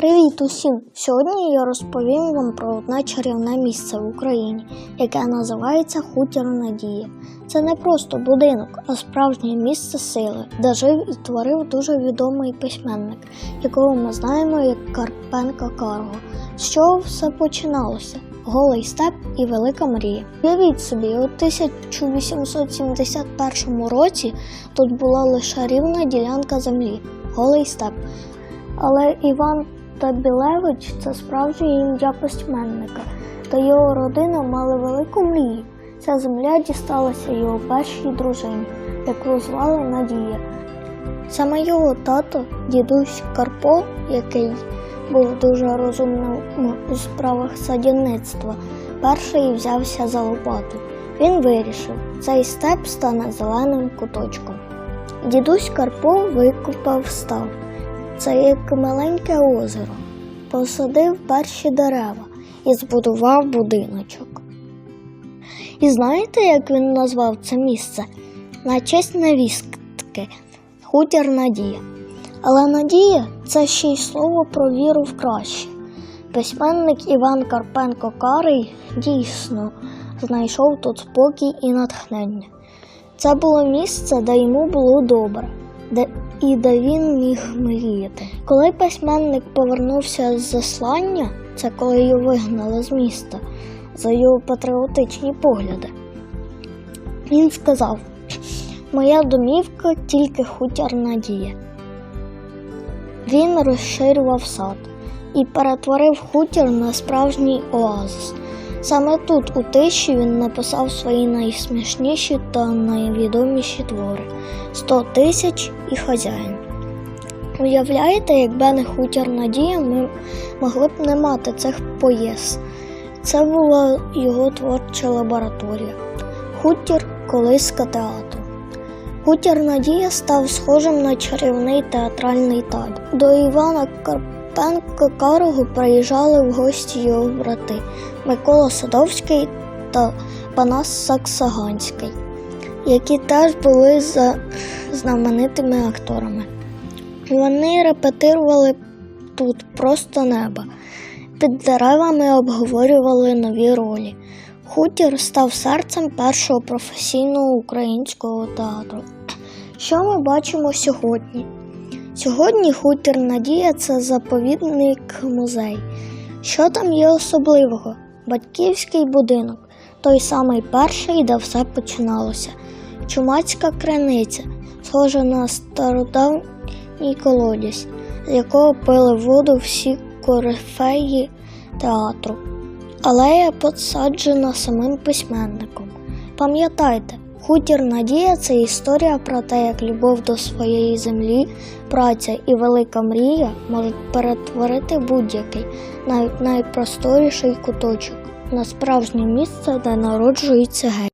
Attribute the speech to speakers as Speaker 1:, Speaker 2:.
Speaker 1: Привіт усім! Сьогодні я розповім вам про одне чарівне місце в Україні, яке називається Хутір Надія. Це не просто будинок, а справжнє місце сили, де жив і творив дуже відомий письменник, якого ми знаємо як Карпенко Карго. З чого все починалося? Голий степ і велика мрія. Уявіть собі, у 1871 році тут була лише рівна ділянка землі, голий степ. Але Іван Табілевич це справжнє ім'я письменника, та його родина мали велику мрію. Ця земля дісталася його першій дружині, яку звали Надія. Саме його тато, дідусь Карпо, який був дуже розумним у справах садівництва, перший взявся за лопату. Він вирішив, цей степ стане зеленим куточком. Дідусь Карпо викопав став. Це як маленьке озеро. Посадив перші дерева і збудував будиночок. І знаєте, як він назвав це місце? На честь невістки хутір Надія. Але Надія це ще й слово про віру в краще. Письменник Іван Карпенко Карий дійсно знайшов тут спокій і натхнення. Це було місце, де йому було добре, і де він міг мріяти. Коли письменник повернувся з заслання, це коли його вигнали з міста за його патріотичні погляди, він сказав: Моя домівка тільки хутір надія. Він розширював сад і перетворив хутір на справжній оазис. Саме тут, у тиші, він написав свої найсмішніші та найвідоміші твори сто тисяч і хазяїн. Уявляєте, якби не хутір Надія, ми могли б не мати цих поєс. Це була його творча лабораторія. Хутір колиска театру. Хутір Надія став схожим на чарівний театральний табір. До Івана Карпенка Карого приїжджали в гості його брати Микола Садовський та Панас Саксаганський, які теж були за знаменитими акторами. Вони репетирували тут просто неба. Під деревами обговорювали нові ролі. Хутір став серцем першого професійного українського театру. Що ми бачимо сьогодні? Сьогодні хутір Надія це заповідник музей. Що там є особливого? Батьківський будинок, той самий перший, де все починалося. Чумацька криниця, схожа на стародавній колодязь, з якого пили воду всі корифеї театру. Алея посаджена самим письменником. Пам'ятайте, хутір Надія це історія про те, як любов до своєї землі, праця і велика мрія можуть перетворити будь-який, навіть найпросторіший куточок на справжнє місце, де народжується геть.